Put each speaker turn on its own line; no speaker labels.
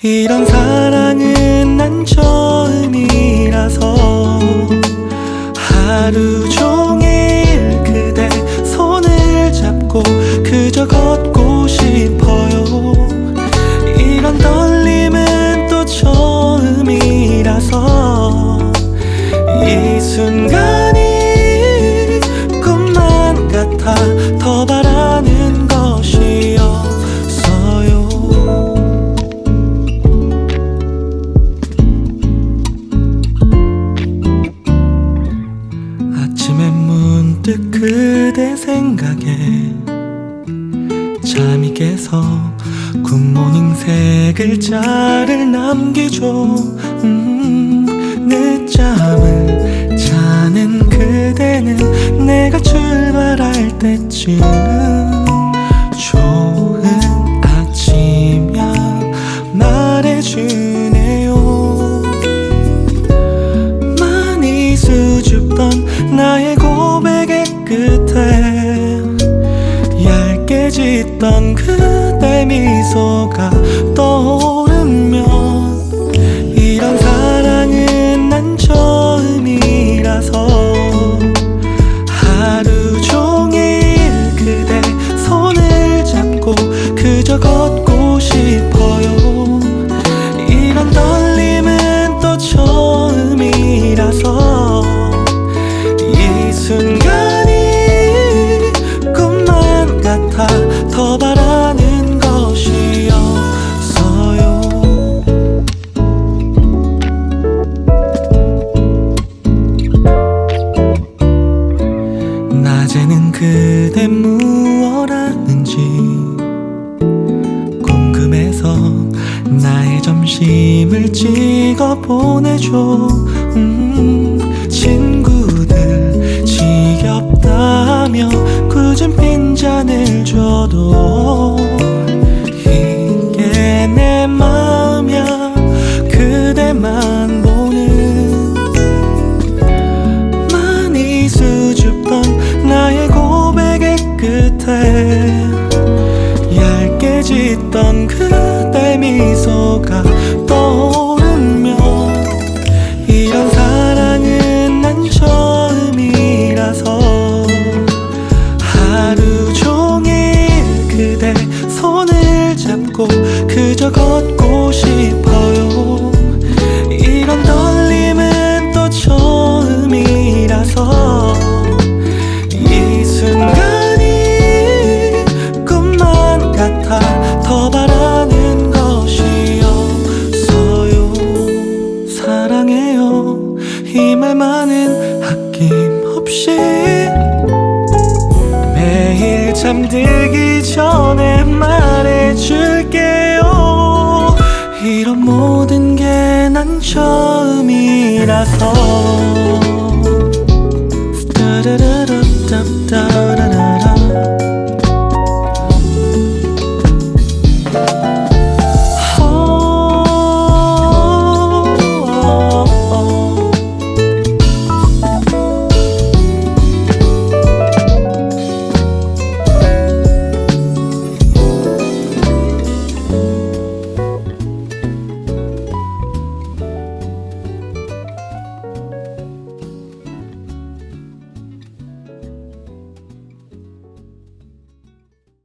이런 사랑은 난 처음이라서 하루 종일 그대 손을 잡고 그저 걷고 싶어요. 이런 떨림은 또 처음이라서 이 순간 그대 생각에 잠이 깨서 굿모닝 세 글자를 남기죠. 음, 늦잠을 자는 그대는 내가 출발할 때쯤 좋은 아침이야 말해주네요. 많이 수줍던 나의 짓던 그대 미소가 떠오르면 이런 사랑은 난 처음이라서 하루 종일 그대 손을 잡고 그저 걷고 바라는 것이었어요. 낮에는 그대 무얼 하는지 궁금해서 나의 점심을 찍어 보내줘. 음, 짓던 그대 미소가 떠오르면 이런 사랑은 난 처음이라서 하루 종일 그대 손을 잡고 그저 걷고 싶어 이 말만은 아낌없이 매일 잠들기 전에 말해줄게요. 이런 모든 게 난 처음이라서. 스타라라라 따따라라